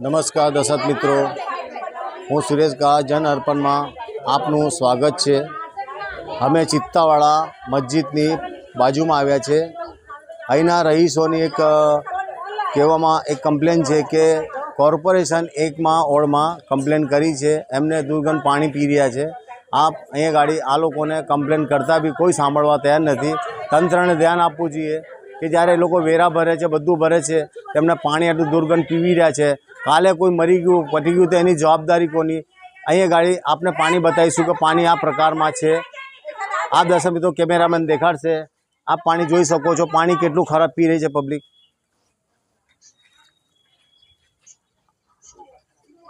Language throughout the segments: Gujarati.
નમસ્કાર દર્શક મિત્રો. હું સુરેશ ગા, જન અર્પણમાં આપનું સ્વાગત છે. અમે ચિત્તાવાળા મસ્જિદની બાજુમાં આવ્યા છે. અહીંના રહીશોની એક કહેવામાં એક કમ્પ્લેન છે કે કોર્પોરેશન એકમાં ઓળમાં કમ્પ્લેન કરી છે. એમને દુર્ગંધ પાણી પી રહ્યા છે. આપ અહીંયા ગાડી, આ લોકોને કમ્પ્લેન કરતાં બી કોઈ સાંભળવા તૈયાર નથી. તંત્રને ધ્યાન આપવું જોઈએ કે જ્યારે લોકો વેરા ભરે છે, બધું ભરે છે, તેમને પાણી આટલું દુર્ગંધ પીવી રહ્યા છે કાલે કોઈ મરી ગયું પતી ગયું તો એની જવાબદારી કોની? અહીંયા ગાડી આપને પાણી બતાવીશું કે પાણી આ પ્રકારમાં છે. આ દર્શક મિત્રો, કેમેરામેન દેખાડશે. આપ પાણી જોઈ શકો છો. પાણી કેટલું ખરાબ પી રહી છે પબ્લિક.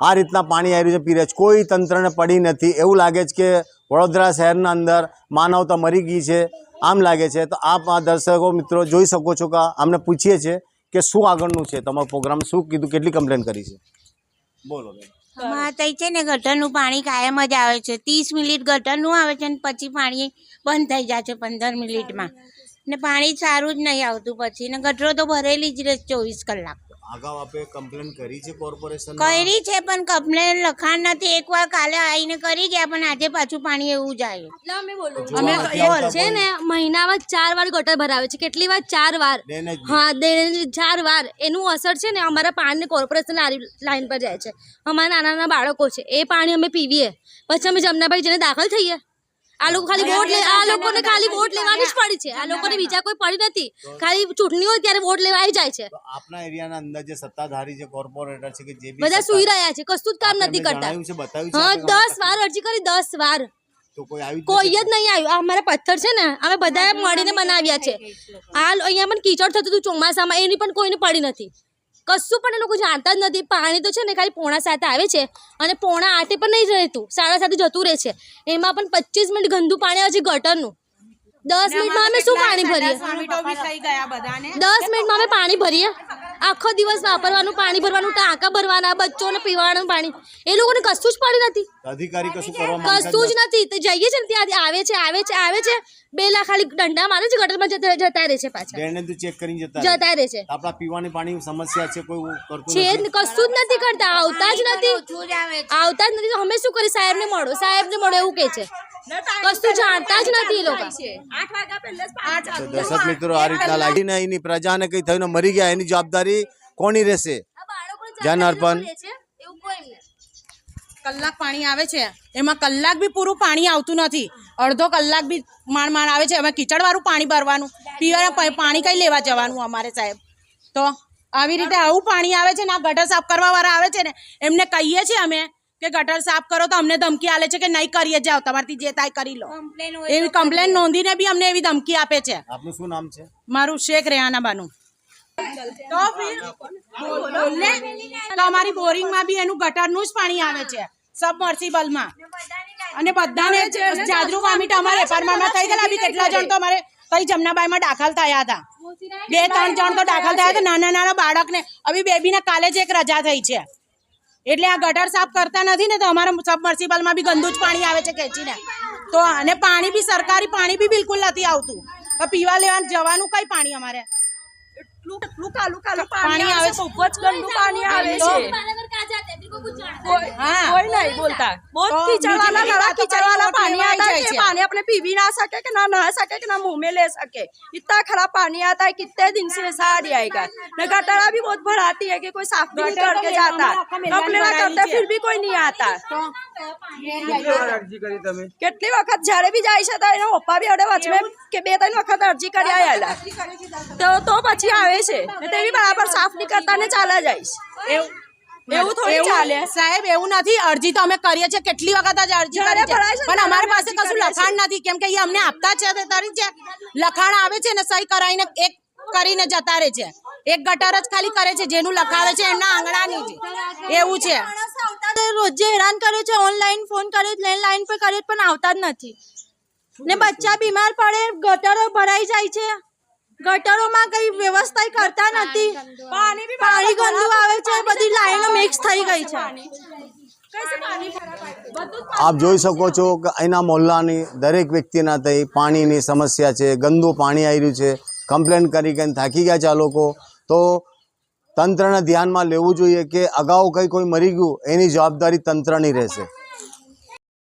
આ રીતના પાણી આવી રહ્યું છે પીરે છે. કોઈ તંત્રને પડી નથી. એવું લાગે છે કે વડોદરા શહેરના અંદર માનવતા મરી ગઈ છે. આમ લાગે છે. તો આપ આ દર્શકો મિત્રો જોઈ શકો છો કે અમને પૂછીએ છીએ કે શું આગળનું છે? તમારો પ્રોગ્રામ શું કીધું? કેટલી કમ્પ્લેન કરી છે? બોલો બેન. અમારે છે ને ગટરનું પાણી કાયમ જ આવે છે. ત્રીસ મિનિટ ગટરનું આવે છે ને પછી પાણી બંધ થઈ જાય છે પંદર મિનિટમાં. ને પાણી સારું જ નહીં આવતું પછી. ને ગટરો તો ભરેલી જ રહે ચોવીસ કલાક. અગાઉ આપે કમ્પ્લેન કરી છે કોર્પોરેશન કરી છે પણ કમ્પ્લેન લખાણ નથી. એકવાર કાલે આવીને કરી ગયા પણ આજે પાછું પાણી એવું જાય અમે બોલ. છે ને મહિનામાં ચાર વાર ગટર ભરાવે છે. કેટલી વાર? ચાર વાર. હા દે- ચાર વાર. એનું અસર છે ને અમારા પાણી કોર્પોરેશન લાઈન પર જાય છે. અમારા નાના નાના બાળકો છે. એ પાણી અમે પીવીએ. પછી અમે જમનાભાઈ જઈને દાખલ થઈએ. આ લોકો ખાલી વોટ લે આ લોકોને ખાલી વોટ લેવાની જ પડી છે. આ લોકોને બીજા કોઈ પડી નથી. ખાલી ચૂંટણી હોય ત્યારે વોટ લેવા આવી જાય છે. આપના એરિયાના અંદર જે સત્તાધારી જે કોર્પોરેટર છે કે જે બી બધા સુઈ રહ્યા છે. કશું જ કામ નથી કરતા. જણાવ્યું છે બતાવ્યું છે હા દસ વાર અરજી કરી દસ વાર. કોઈ જ કોઈ નથી? જ નહીં આવ્યું. આ અમારા પથ્થર છે ને અમે બધાએ મળીને બનાવ્યા છે. હાલ અહીંયા પણ કીચડ થતું હતું ચોમાસામાં. એની પણ કોઈને પડી નથી. કશું પણ એ લોકો જાણતા જ નથી. પાણી તો છે ને ખાલી પોણા સાતે આવે છે અને પોણા આઠે પણ નહીં રહેતું સાડા સાતે જતું રહે છે. એમાં પણ પચીસ મિનિટ ગંદુ પાણી આવે છે ગટરનું. દસ મિનિટમાં અમે શું પાણી ભરીએ? દસ મિનિટમાં અમે પાણી ભરીએ? આખો દિવસ વાપરવાનું પાણી ભરવાનું ટાંકા ભરવાના બચ્ચોને પીવાનું પાણી. એ લોકોને કશું જ પડી નથી. અધિકારી કશું કરવા કશું જ નથી. તો જઈએ છે ને ત્યાં આવે છે આવે છે આવે છે. બે લાખ ખાલી દંડા મારે છે ગટરમાં જતા જતા રહે છે પાછા. ચેક કરીને જતા રહે. જતા રહે છે. આપણા પીવાની પાણી સમસ્યા છે કોઈ કરતું છે ને, કશું જ નથી કરતા આવતા જ નથી. આવતા જ નથી તો અમે શું કરી સાહેબને મળો સાહેબને મળો એવું કે છે. કશું જાણતા જ નથી લોકો. દર્શક મિત્રો આ રીતના લાગીને એની પ્રજાને કઈ થયું મરી ગયા એની જવાબદારી કોની રહેશે? જન કલાક પાણી આવે છે. એમાં કલાક બી પૂરું પાણી આવતું નથી. અડધો કલાક બી માણ માણ આવે છે. અમે કિચડવાળું પાણી ભરવાનું. પીવાના પાણી કઈ લેવા જવાનું અમારે સાહેબ? તો આવી રીતે આવું પાણી આવે છે ને આ ગટર સાફ કરવા વાળા આવે છે ને એમને કહીએ છીએ અમે કે ગટર સાફ કરો તો અમને ધમકી આલે છે કે નહીં કરીએ જાઓ તમારથી જે થાય કરી લો. એવી કમ્પ્લેન નોંધીને બી અમને એવી ધમકી આપે છે. આપનું શું નામ છે? મારું શેખ રેહાના બાનું. તો બોલને? તો અમારી બોરિંગમાં બી એનું ગટરનું જ પાણી આવે છે સબમર્સિબલમાં. અને બધાને જાદરુ વામીટ અમારે એપાર્ટમેન્ટમાં થઈ ગયેલા બી કેટલા જણ તો અમારે કઈ જમનાબાઈમાં દાખલ થયા હતા. બે ત્રણ જણ તો દાખલ થયા હતા. નાના નાના બાળકને. હવે બેબીને કાલે જ એક રજા થઈ છે. એટલે આ ગટર સાફ કરતા નથી ને તો અમારા સબમર્સિબલમાં બી ગંદુ જ પાણી આવે છે ખેંચીને. તો અને પાણી બી સરકારી પાણી બી બિલકુલ નથી આવતું. તો પીવા લેવા જવાનું કઈ પાણી અમારે? પાણી આવે છે ખૂબ જ ગંદુ પાણી આવે છે. કોઈ नहीं बोलता बहुत तो कीचड़ मीठी वाला मीठी लड़ा बातों कीचड़ पर वाला वोट पानी लेवाई आता है जाए कि छे। पानी अपने पी भी ना सके कि ना नहा सके कि ना मुंह में ले सके इतना खराब पानी आता है कितने दिन से ऐसा आ जाएगा न गटरा भी बहुत भराती है कि कोई साफ भी नहीं गटर तो करके मेरा- जाता हमारा आँखों में लाल कंप्लेन भराई करते है। फिर भी कोई नहीं आता કેટલી વખત જ્યારે બી જાય છે તો એના પપ્પા બી અડે વચમે કે બે ત્રણ વખત અરજી કરી આયેલા તો તો પછી આવે છે ને તે બી બરાબર સાફ નહીં કરતા ને ચાલ્યા જાય છે એવું થોડી ચાલે. સાહેબ એવું નથી. અરજી તો અમે કરીએ છીએ. કેટલી વખત જ અરજી કરી છે. પણ અમારી પાસે કશું લખાણ નથી. કેમ કે એ અમને આપતા છે તારી છે લખાણ આવે છે ને સહી કરાવીને એક કરીને જતા રહે છે. એક ગટર જ ખાલી કરે છે. જેનું લખાવે છે એના આંગણાની જ. એવું છે. રોજે હેરાન કરે છે ઓનલાઈન ફોન કરે લેન્ડલાઈન પર કરે પણ આવતા જ નથી. ને બચ્ચા બીમાર પડે ગટરો ભરાઈ જાય છે. ગટરોમાં કઈ વ્યવસ્થા કરતા નથી. પાણી ગંદુ આવે છે બધી લાઈનો મિક્સ થઈ ગઈ છે આપ જોઈ શકો છો કે અહીંના મોહલ્લાની દરેક વ્યક્તિના થઈ પાણીની સમસ્યા છે ગંદુ પાણી આવી રહ્યું છે. કમ્પ્લેન કરી કરીને થાકી ગયા છે આ લોકો. તો તંત્રને ધ્યાનમાં લેવું જોઈએ કે અગાઉ કંઈ કોઈ મરી ગયું એની જવાબદારી તંત્રની રહેશે.